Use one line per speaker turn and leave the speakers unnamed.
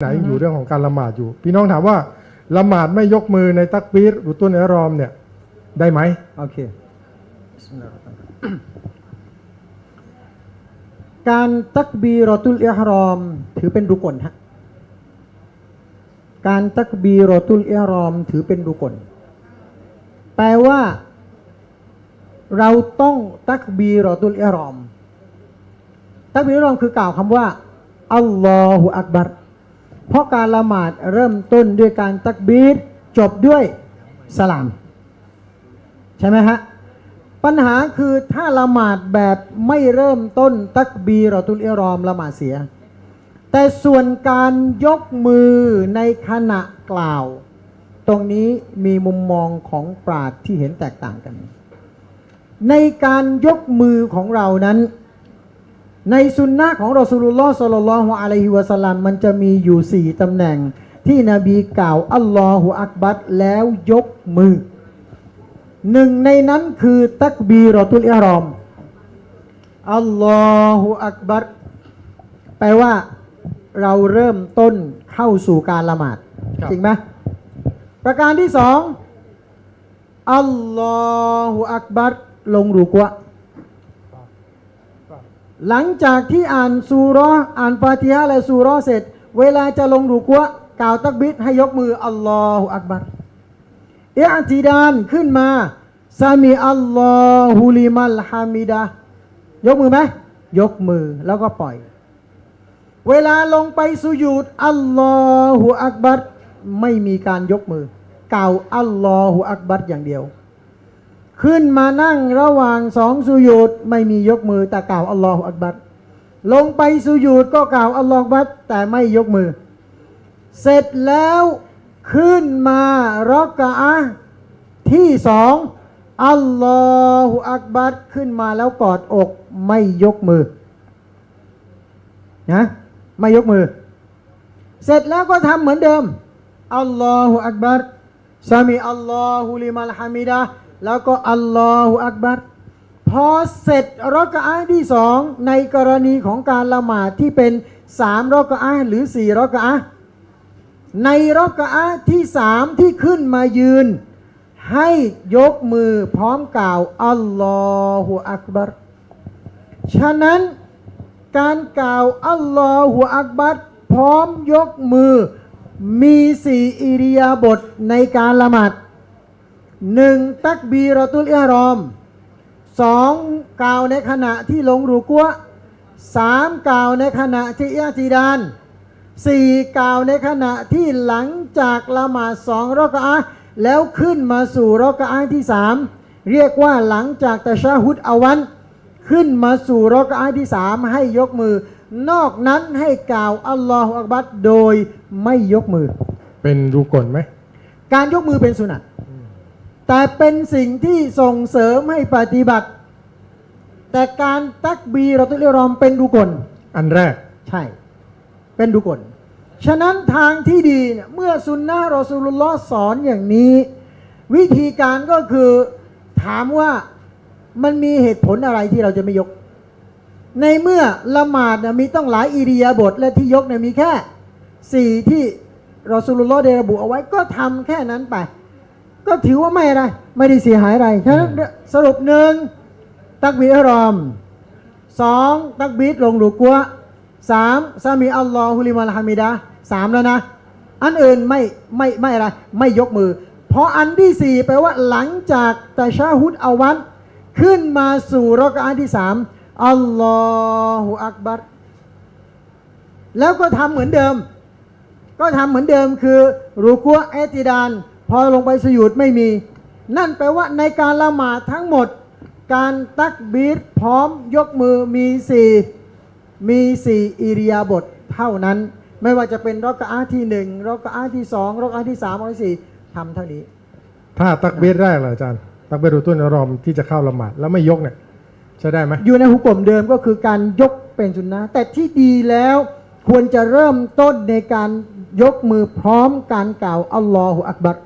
ไหนอยู่เรื่องของการละหมาดอยู่ พี่น้องถามว่าละหมาดไม่ยกมือในตักบีรหรือต้นเอรอมเนี่ยได้ไหม
โอเคการตักบีรอตุลอิฮรอม ถือเป็นรุกลฮะการตักบีรอตุลอิฮรอม ถือเป็นรุกลแปลว่า เราต้องตักบีรอตุลอิฮรอม ตักบีรอตุลอิฮรอมคือกล่าวคำว่าอัลลอฮฺอักบัร เพราะการละหมาดเริ่มต้นด้วยการตักบีรจบด้วยสลาม ใช่ไหมฮะ ปัญหาคือถ้าละหมาดแบบไม่เริ่มต้นตักบีรอตุลอิรอมละหมาดเสีย แต่ส่วนการยกมือในขณะกล่าว ตรงนี้มีมุมมองของปราดที่เห็นแตกต่างกัน ในการยกมือของเรานั้น ในสุนนะของรอสูลุลลอฮ์สัลลัลลอฮุอะลัยฮิวะสัลลัมมันจะมีอยู่สี่ตำแหน่ง ที่นบีกล่าวอัลลอฮฺอักบัรแล้วยกมือหนึ่งในนั้นคือตักบีรอตุลอิฮรอมอัลลอฮฺอักบัรแปลว่าเราเริ่มต้นเข้าสู่การละหมาด
ครับ
จริงไหมประการที่สองอัลลอฮฺอักบัรลงรูกัวะ หลังจากที่อ่านซูราะห์อ่านฟาติฮะและซูราะห์เสร็จ เวลาจะลงรูกัวกล่าวตักบิดให้ยกมืออัลลอฮฺอักบัรเออติดานขึ้นมาซามีอัลลอฮุลิมัลฮามิดะยกมือไหมยกมือแล้วก็ปล่อย เวลาลงไปสุญูดอัลลอฮุอักบัรไม่มีการยกมือ กล่าวอัลลอฮุอักบัรอย่างเดียว ขึ้นมานั่งระหว่างสองสุญูดไม่มียกมือแต่กล่าวอัลลอฮุอักบัรลงไปสุญูดก็กล่าวอัลลอฮุอักบัรแต่ไม่ยกมือ เสร็จแล้วขึ้นมารอกะอะที่สองอัลลอฮฺอักบัรขึ้นมาแล้วกอดอกไม่ยกมือนะไม่ยกมือ เสร็จแล้วก็ทำเหมือนเดิมอัลลอฮฺอักบัรซามีอัลลอฮุลิมัลฮามิดะ แล้วก็อัลลอฮฺอักบัรพอเสร็จรอกะอะห์ที่สองในกรณีของการละหมาดที่เป็นสามรอกะอะห์หรือสี่รอกะอะห์ในรอกะอะห์ที่สามที่ขึ้นมายืน ให้ยกมือพร้อมกล่าวอัลลอฮฺอักบัรฉะนั้นการกล่าวอัลลอฮฺอักบัรพร้อมยกมือมีสี่อิริยาบถในการละหมาด หนึ่งตักบีรอตุลอิฮรอมสองกล่าวในขณะที่ลงรูกัวะสามกล่าวในขณะที่อิอติดานสี่กล่าวในขณะที่หลังจากละหมาดสองรอกะอะห์แล้วขึ้นมาสู่รอกะอะห์ที่สามเรียกว่าหลังจากตะชาฮุดอาวัน ขึ้นมาสู่รอกะอะห์ที่สามให้ยกมือ นอกนั้นให้กล่าวอัลลอฮฺอักบัรโดยไม่ยกมือ
เป็นรูกลไหม
การยกมือเป็นสุนัต แต่เป็นสิ่งที่ส่งเสริมให้ปฏิบัติ แต่การตักบีเราต้องเรียกรอมเป็นดูกล
อันแรก
ใช่ เป็นดุกล ฉะนั้นทางที่ดีเนี่ยเมื่อสุนนะรอสูลุลลอฮ์สอนอย่างนี้ วิธีการก็คือถามว่ามันมีเหตุผลอะไรที่เราจะไม่ยก ในเมื่อละหมาดเนี่ยมีต้องหลายอิริยาบถและที่ยกเนี่ยมีแค่สี่ที่รอสูลุลลอฮ์ได้ระบุเอาไว้ก็ทำแค่นั้นไป ก็ถือว่าไม่อะไร ไม่ได้เสียหายอะไรฉะนั้นสรุปหนึ่งตักบีรอมสองตักบีดลงรูกัวสามซามีอัลลอฮุลิมัลฮามิดะสามแล้วนะ อันอื่นไม่ไม่ไม่อะไร ไม่ยกมือ เพราะอันที่สี่แปลว่าหลังจากตะชาฮุดอาวันขึ้นมาสู่รอกะอะห์ที่สามอัลลอฮฺอักบัรแล้วก็ทำเหมือนเดิม ก็ทำเหมือนเดิมคือรูกัวเอติดาน พอลงไปสยุดไม่มี นั่นแปลว่าในการละหมาดทั้งหมด การตักบีดพร้อมยกมือมีสี่มีสี่อิริยาบถเท่านั้น ไม่ว่าจะเป็นรอกะอาที่หนึ่งรอกะอาที่สองรอกะอาที่สามรอกะอาที่สี่ทำเท่านี้
ถ้าตักบีรแรกล่ะอาจารย์ ตักบีรุต้นเอรอมที่จะเข้าละหมาดแล้วไม่ยกเนี่ยใช้ได้ไหม
อยู่ในหุกกลมเดิมก็คือการยกเป็นสุนนะแต่ที่ดีแล้วควรจะเริ่มต้นในการยกมือพร้อมการกล่าวอัลลอฮฺอักบัร